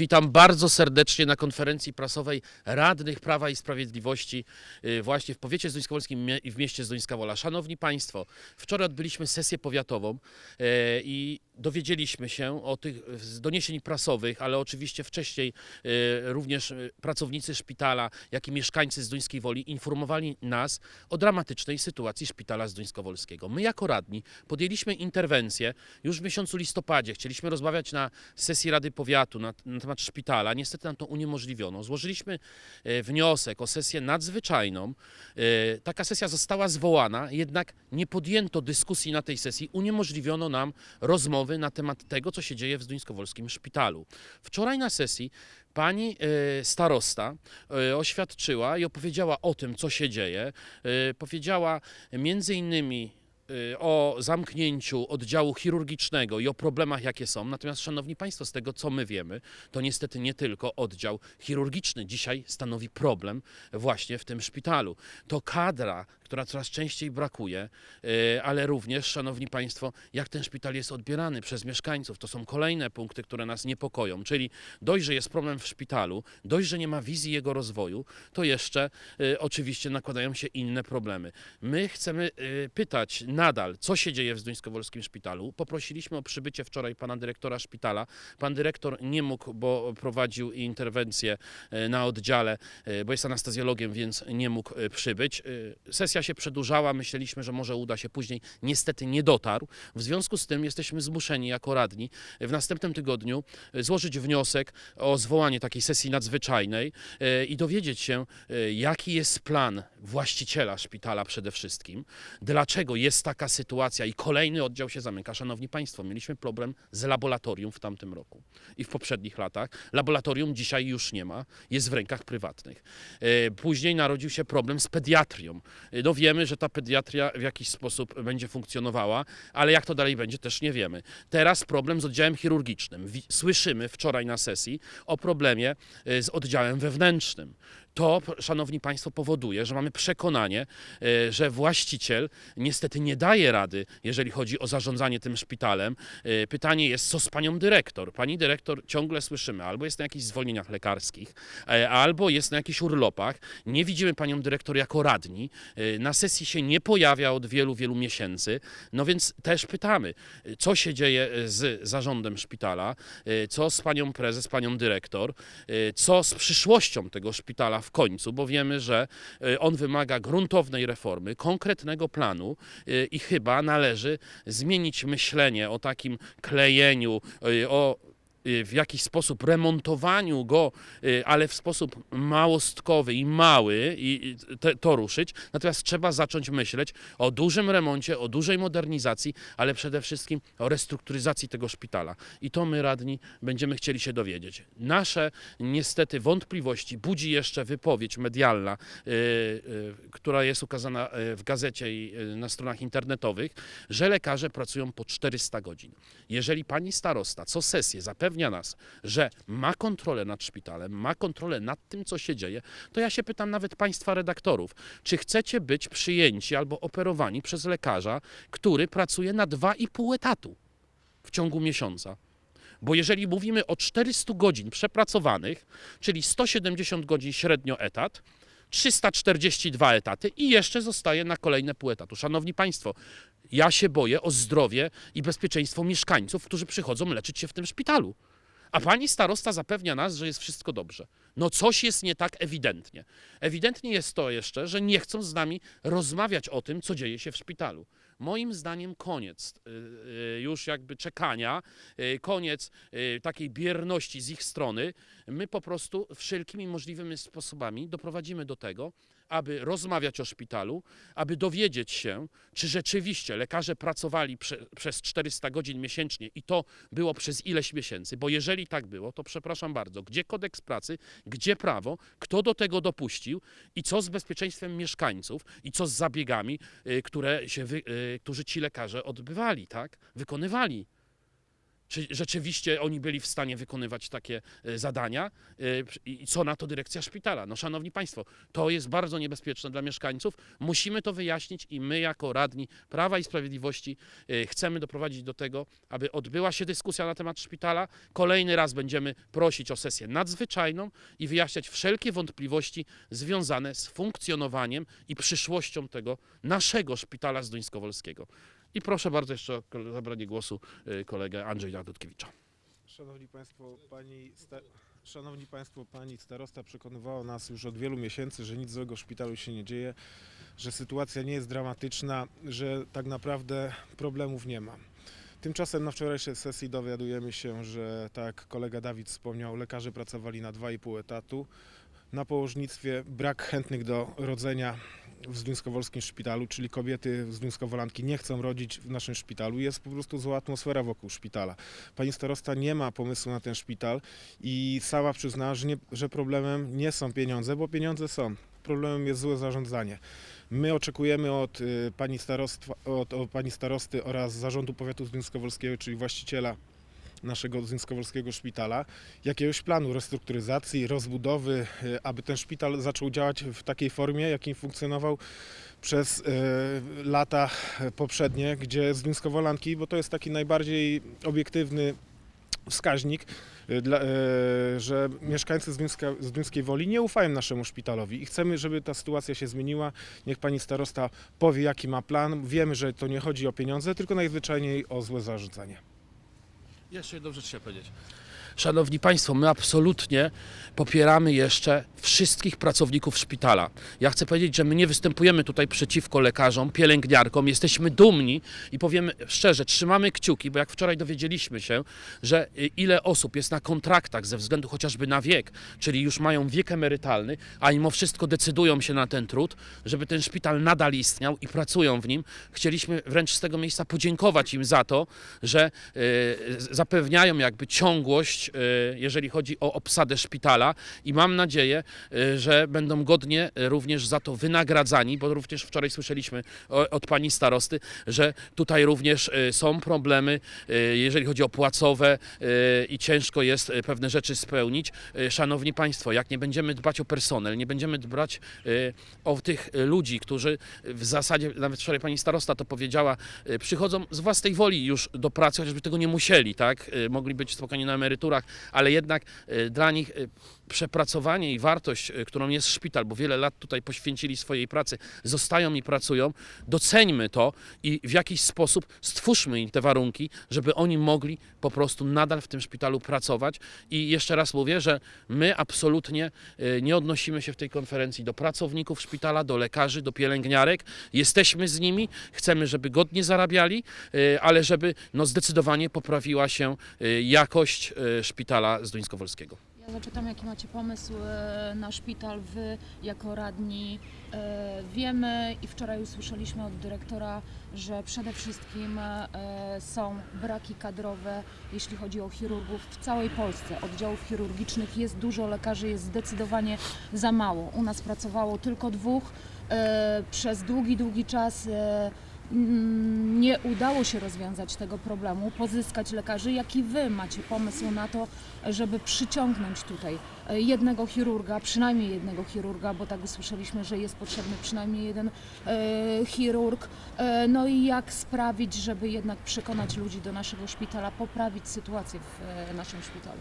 witam bardzo serdecznie na konferencji prasowej radnych Prawa i Sprawiedliwości y, właśnie w powiecie zduńskowolskim i w mieście Zduńska Wola. Szanowni Państwo, wczoraj odbyliśmy sesję powiatową e, i dowiedzieliśmy się o tych z doniesień prasowych, ale oczywiście wcześniej e, również pracownicy szpitala, jak i mieszkańcy Zduńskiej Woli informowali nas o dramatycznej sytuacji szpitala zduńskowolskiego. My jako radni podjęliśmy interwencję już w miesiącu listopadzie. Chcieliśmy rozmawiać na sesji Rady Powiatu na, na temat szpitala. Niestety nam to uniemożliwiono. Złożyliśmy e, wniosek o sesję nadzwyczajną. E, Taka sesja została zwołana, jednak nie podjęto dyskusji na tej sesji. Uniemożliwiono nam rozmowy na temat tego, co się dzieje w Zduńskowolskim szpitalu. Wczoraj na sesji pani e, starosta oświadczyła i opowiedziała o tym, co się dzieje. Powiedziała między innymi o zamknięciu oddziału chirurgicznego i o problemach, jakie są. Natomiast, Szanowni Państwo, z tego co my wiemy, to niestety nie tylko oddział chirurgiczny dzisiaj stanowi problem właśnie w tym szpitalu. To kadra, która coraz częściej brakuje, y, ale również, Szanowni Państwo, jak ten szpital jest odbierany przez mieszkańców. To są kolejne punkty, które nas niepokoją. Czyli dość, że jest problem w szpitalu, dość, że nie ma wizji jego rozwoju, to jeszcze y, oczywiście nakładają się inne problemy. My chcemy y, pytać nadal, co się dzieje w Zduńskowolskim Szpitalu. Poprosiliśmy o przybycie wczoraj pana dyrektora szpitala. Pan dyrektor nie mógł, bo prowadził interwencję y, na oddziale, y, bo jest anestezjologiem, więc nie mógł y, przybyć. Sesja się przedłużała, myśleliśmy, że może uda się później. Niestety nie dotarł. W związku z tym jesteśmy zmuszeni jako radni w następnym tygodniu złożyć wniosek o zwołanie takiej sesji nadzwyczajnej i dowiedzieć się, jaki jest plan właściciela szpitala przede wszystkim, dlaczego jest taka sytuacja i kolejny oddział się zamyka. Szanowni Państwo, mieliśmy problem z laboratorium w tamtym roku i w poprzednich latach. Laboratorium dzisiaj już nie ma, jest w rękach prywatnych. E, Później narodził się problem z pediatrią. E, No wiemy, że ta pediatria w jakiś sposób będzie funkcjonowała, ale jak to dalej będzie, też nie wiemy. Teraz problem z oddziałem chirurgicznym. Słyszymy wczoraj na sesji o problemie e, z oddziałem wewnętrznym. To, szanowni państwo, powoduje, że mamy przekonanie, e, że właściciel niestety nie daje rady, jeżeli chodzi o zarządzanie tym szpitalem. E, Pytanie jest, co z panią dyrektor? Pani dyrektor ciągle słyszymy, albo jest na jakichś zwolnieniach lekarskich, e, albo jest na jakichś urlopach. Nie widzimy panią dyrektor jako radni. Na sesji się nie pojawia od wielu, wielu miesięcy. No więc też pytamy, co się dzieje z zarządem szpitala, co z panią prezes, panią dyrektor, co z przyszłością tego szpitala w końcu, bo wiemy, że e, on wymaga gruntownej reformy, konkretnego planu e, i chyba należy zmienić myślenie o takim klejeniu, e, o w jakiś sposób remontowaniu go, e, ale w sposób małostkowy i mały i te, to ruszyć. Natomiast trzeba zacząć myśleć o dużym remoncie, o dużej modernizacji, ale przede wszystkim o restrukturyzacji tego szpitala. I to my radni będziemy chcieli się dowiedzieć. Nasze niestety wątpliwości budzi jeszcze wypowiedź medialna, y, y, która jest ukazana y, w gazecie i y, na stronach internetowych, że lekarze pracują po 400 godzin. Jeżeli pani starosta co sesję zapewnia nas, że ma kontrolę nad szpitalem, ma kontrolę nad tym, co się dzieje, to ja się pytam nawet państwa redaktorów, czy chcecie być przyjęci albo operowani przez lekarza, który pracuje na 2,5 etatu w ciągu miesiąca? Bo jeżeli mówimy o 400 godzin przepracowanych, czyli 170 godzin średnio etat, 342 etaty i jeszcze zostaje na kolejne pół etatu. Szanowni Państwo, ja się boję o zdrowie i bezpieczeństwo mieszkańców, którzy przychodzą leczyć się w tym szpitalu. A pani starosta zapewnia nas, że jest wszystko dobrze. No coś jest nie tak ewidentnie. Ewidentnie jest to jeszcze, że nie chcą z nami rozmawiać o tym, co dzieje się w szpitalu. Moim zdaniem koniec y, y, już jakby czekania, y, koniec takiej bierności z ich strony. My po prostu wszelkimi możliwymi sposobami doprowadzimy do tego, aby rozmawiać o szpitalu, aby dowiedzieć się, czy rzeczywiście lekarze pracowali prze, przez 400 godzin miesięcznie i to było przez ileś miesięcy, bo jeżeli tak było, to przepraszam bardzo, gdzie kodeks pracy, gdzie prawo, kto do tego dopuścił i co z bezpieczeństwem mieszkańców i co z zabiegami, y, które się y, którzy ci lekarze odbywali, tak? Wykonywali. Czy rzeczywiście oni byli w stanie wykonywać takie e, zadania e, i co na to dyrekcja szpitala. No szanowni państwo, to jest bardzo niebezpieczne dla mieszkańców. Musimy to wyjaśnić i my jako radni Prawa i Sprawiedliwości e, chcemy doprowadzić do tego, aby odbyła się dyskusja na temat szpitala. Kolejny raz będziemy prosić o sesję nadzwyczajną i wyjaśniać wszelkie wątpliwości związane z funkcjonowaniem i przyszłością tego naszego szpitala zduńskowolskiego. I proszę bardzo jeszcze o zabranie głosu y, kolegę Andrzeja Dudkiewicza. Szanowni Państwo, pani, Szanowni Państwo, pani starosta przekonywała nas już od wielu miesięcy, że nic złego w szpitalu się nie dzieje, że sytuacja nie jest dramatyczna, że tak naprawdę problemów nie ma. Tymczasem na wczorajszej sesji dowiadujemy się, że tak kolega Dawid wspomniał, lekarze pracowali na 2,5 etatu. Na położnictwie brak chętnych do rodzenia w Zduńskowolskim szpitalu, czyli kobiety Zduńskowolanki nie chcą rodzić w naszym szpitalu. Jest po prostu zła atmosfera wokół szpitala. Pani starosta nie ma pomysłu na ten szpital i sama przyznała, że, nie, że problemem nie są pieniądze, bo pieniądze są. Problemem jest złe zarządzanie. My oczekujemy od y, pani, od, od pani starosty oraz zarządu powiatu zduńskowolskiego, czyli właściciela naszego zduńskowolskiego szpitala, jakiegoś planu restrukturyzacji, rozbudowy, y, aby ten szpital zaczął działać w takiej formie, jakim funkcjonował przez y, lata poprzednie, gdzie Zduńskowolanki, bo to jest taki najbardziej obiektywny wskaźnik, dla, że mieszkańcy Zduńskiej Woli nie ufają naszemu szpitalowi i chcemy, żeby ta sytuacja się zmieniła. Niech pani starosta powie, jaki ma plan. Wiemy, że to nie chodzi o pieniądze, tylko najzwyczajniej o złe zarządzanie. Jeszcze jedną rzecz chciałem powiedzieć. Szanowni Państwo, my absolutnie popieramy jeszcze wszystkich pracowników szpitala. Ja chcę powiedzieć, że my nie występujemy tutaj przeciwko lekarzom, pielęgniarkom. Jesteśmy dumni i powiemy szczerze, trzymamy kciuki, bo jak wczoraj dowiedzieliśmy się, że y, ile osób jest na kontraktach ze względu chociażby na wiek, czyli już mają wiek emerytalny, a mimo wszystko decydują się na ten trud, żeby ten szpital nadal istniał i pracują w nim. Chcieliśmy wręcz z tego miejsca podziękować im za to, że y, zapewniają jakby ciągłość, y, jeżeli chodzi o obsadę szpitala i mam nadzieję, y, że będą godnie y, również za to wynagradzani, bo również wczoraj słyszeliśmy od pani starosty, że tutaj również są problemy, jeżeli chodzi o płacowe i ciężko jest pewne rzeczy spełnić. Szanowni Państwo, jak nie będziemy dbać o personel, nie będziemy dbać o tych ludzi, którzy w zasadzie, nawet wczoraj pani starosta to powiedziała, przychodzą z własnej woli już do pracy, chociażby tego nie musieli, tak? Mogli być spokojnie na ale jednak y, dla nich y, przepracowanie i wartość, y, którą jest szpital, bo wiele lat tutaj poświęcili swojej pracy, zostają i pracują, doceńmy to i w jakiś sposób stwórzmy im te warunki, żeby oni mogli po prostu nadal w tym szpitalu pracować. I jeszcze raz mówię, że my absolutnie y, nie odnosimy się w tej konferencji do pracowników szpitala, do lekarzy, do pielęgniarek. Jesteśmy z nimi, chcemy, żeby godnie zarabiali, y, ale żeby no, zdecydowanie poprawiła się jakość szpitala zduńskowolskiego. Ja zapytam, jaki macie pomysł e, na szpital. Wy jako radni e, wiemy i wczoraj usłyszeliśmy od dyrektora, że przede wszystkim e, są braki kadrowe, jeśli chodzi o chirurgów w całej Polsce. Oddziałów chirurgicznych jest dużo, lekarzy jest zdecydowanie za mało. U nas pracowało tylko dwóch. Przez długi, długi czas nie udało się rozwiązać tego problemu, pozyskać lekarzy. Jaki Wy macie pomysł na to, żeby przyciągnąć tutaj e, jednego chirurga, przynajmniej jednego chirurga, bo tak usłyszeliśmy, że jest potrzebny przynajmniej jeden e, chirurg. E, no i jak sprawić, żeby jednak przekonać ludzi do naszego szpitala, poprawić sytuację w naszym szpitalu.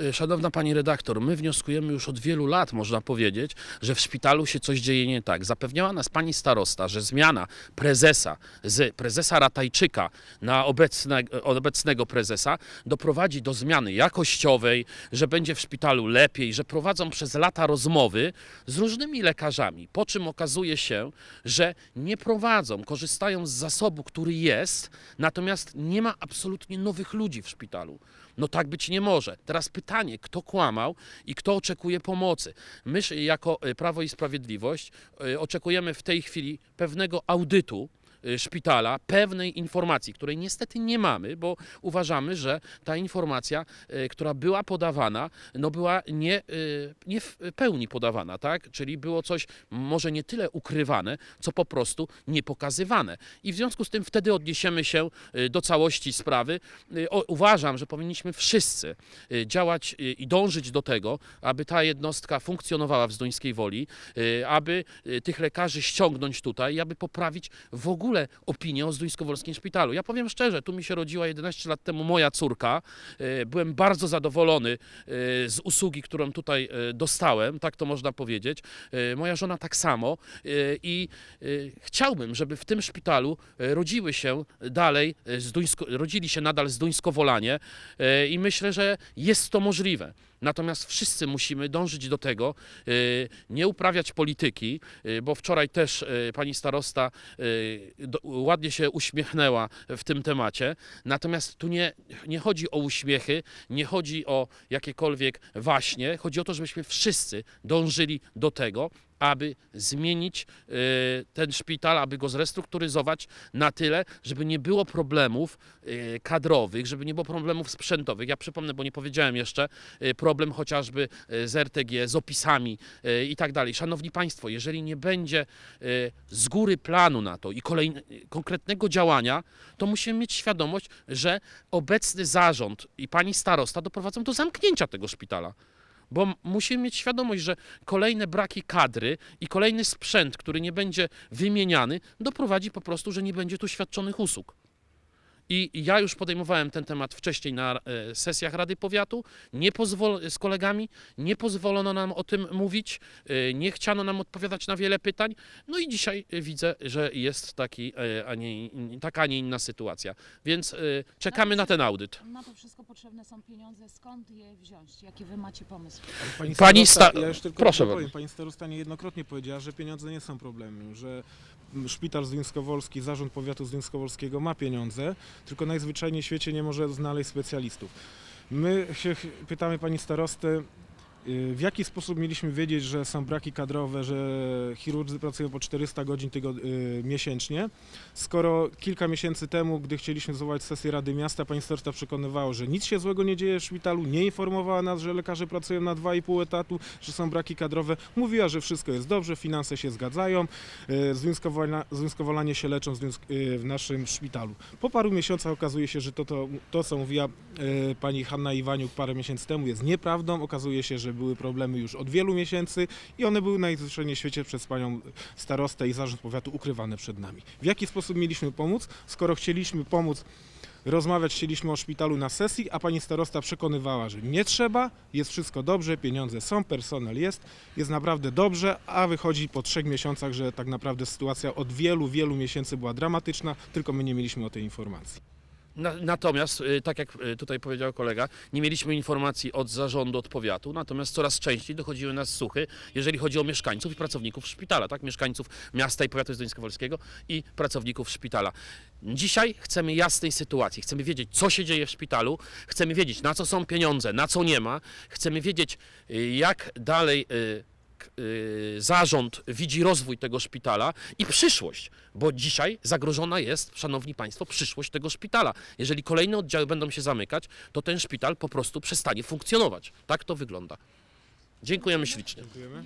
Y, Szanowna pani redaktor, my wnioskujemy już od wielu lat, można powiedzieć, że w szpitalu się coś dzieje nie tak. Zapewniała nas pani starosta, że zmiana prezesa z prezesa Ratajczyka na obecne, obecnego prezesa doprowadzi do zmiany jakościowej, że będzie w szpitalu lepiej, że prowadzą przez lata rozmowy z różnymi lekarzami, po czym okazuje się, że nie prowadzą, korzystają z zasobu, który jest, natomiast nie ma absolutnie nowych ludzi w szpitalu. No tak być nie może. Teraz pytanie, kto kłamał i kto oczekuje pomocy. My jako y, Prawo i Sprawiedliwość y, oczekujemy w tej chwili pewnego audytu szpitala pewnej informacji, której niestety nie mamy, bo uważamy, że ta informacja, y, która była podawana, no była nie, y, nie w pełni podawana, tak? Czyli było coś może nie tyle ukrywane, co po prostu nie pokazywane. I w związku z tym wtedy odniesiemy się y, do całości sprawy. Y, Uważam, że powinniśmy wszyscy y, działać y, i dążyć do tego, aby ta jednostka funkcjonowała w Zduńskiej Woli, y, aby y, tych lekarzy ściągnąć tutaj aby poprawić w ogóle opinię o Zduńskowolskim Szpitalu. Ja powiem szczerze, tu mi się rodziła 11 lat temu moja córka. Y, Byłem bardzo zadowolony y, z usługi, którą tutaj y, dostałem, tak to można powiedzieć. Moja żona tak samo i chciałbym, żeby w tym szpitalu rodziły się dalej, rodzili się nadal zduńskowolanie i myślę, że jest to możliwe. Natomiast wszyscy musimy dążyć do tego, nie uprawiać polityki, bo wczoraj też pani starosta do- ładnie się uśmiechnęła w tym temacie. Natomiast tu nie, nie chodzi o uśmiechy, nie chodzi o jakiekolwiek waśnie, chodzi o to, żebyśmy wszyscy dążyli do tego, aby zmienić y, ten szpital, aby go zrestrukturyzować na tyle, żeby nie było problemów y, kadrowych, żeby nie było problemów sprzętowych. Ja przypomnę, bo nie powiedziałem jeszcze, y, problem chociażby z RTG, z opisami i tak dalej. Szanowni Państwo, jeżeli nie będzie z góry planu na to i kolejne, konkretnego działania, to musimy mieć świadomość, że obecny zarząd i pani starosta doprowadzą do zamknięcia tego szpitala. Bo musimy mieć świadomość, że kolejne braki kadry i kolejny sprzęt, który nie będzie wymieniany, doprowadzi po prostu, że nie będzie tu świadczonych usług. I ja już podejmowałem ten temat wcześniej na e, sesjach Rady Powiatu nie pozwol- z kolegami, nie pozwolono nam o tym mówić, e, nie chciano nam odpowiadać na wiele pytań. No i dzisiaj e, widzę, że jest taki, e, a nie, taka, a nie inna sytuacja. Więc e, czekamy na ten audyt. Na to wszystko potrzebne są pieniądze. Skąd je wziąć? Jakie wy macie pomysł? Pani, Pani starosta, sta- ja już tylko proszę powiem, bardzo. pani starosta niejednokrotnie powiedziała, że pieniądze nie są problemem, że szpital zduńskowolski, zarząd powiatu zduńskowolskiego ma pieniądze, tylko najzwyczajniej w świecie nie może znaleźć specjalistów. My się pytamy pani starostę, y, w jaki sposób mieliśmy wiedzieć, że są braki kadrowe, że chirurdzy pracują po 400 godzin tygo, y, miesięcznie, skoro kilka miesięcy temu, gdy chcieliśmy zwołać sesję Rady Miasta, pani starosta przekonywała, że nic się złego nie dzieje w szpitalu, nie informowała nas, że lekarze pracują na 2,5 etatu, że są braki kadrowe, mówiła, że wszystko jest dobrze, finanse się zgadzają, y, Zduńskowolanie się leczą y, w naszym szpitalu. Po paru miesiącach okazuje się, że to, to, to co mówiła y, pani Hanna Iwaniuk parę miesięcy temu jest nieprawdą, okazuje się, że były problemy już od wielu miesięcy i one były najzwyczajniej w świecie przez panią starostę i zarząd powiatu ukrywane przed nami. W jaki sposób mieliśmy pomóc, skoro chcieliśmy pomóc Rozmawiać chcieliśmy o szpitalu na sesji, a pani starosta przekonywała, że nie trzeba, jest wszystko dobrze, pieniądze są, personel jest, jest naprawdę dobrze, a wychodzi po trzech miesiącach, że tak naprawdę sytuacja od wielu, wielu miesięcy była dramatyczna, tylko my nie mieliśmy o tej informacji. Na, natomiast, y, tak jak y, tutaj powiedział kolega, nie mieliśmy informacji od zarządu, od powiatu, natomiast coraz częściej dochodziły nas słuchy, jeżeli chodzi o mieszkańców i pracowników szpitala, tak? Mieszkańców miasta i powiatu zduńskowolskiego i pracowników szpitala. Dzisiaj chcemy jasnej sytuacji, chcemy wiedzieć, co się dzieje w szpitalu, chcemy wiedzieć, na co są pieniądze, na co nie ma, chcemy wiedzieć, y, jak dalej y, zarząd widzi rozwój tego szpitala i przyszłość, bo dzisiaj zagrożona jest, szanowni państwo, przyszłość tego szpitala. Jeżeli kolejne oddziały będą się zamykać, to ten szpital po prostu przestanie funkcjonować. Tak to wygląda. Dziękujemy ślicznie. Dziękujemy.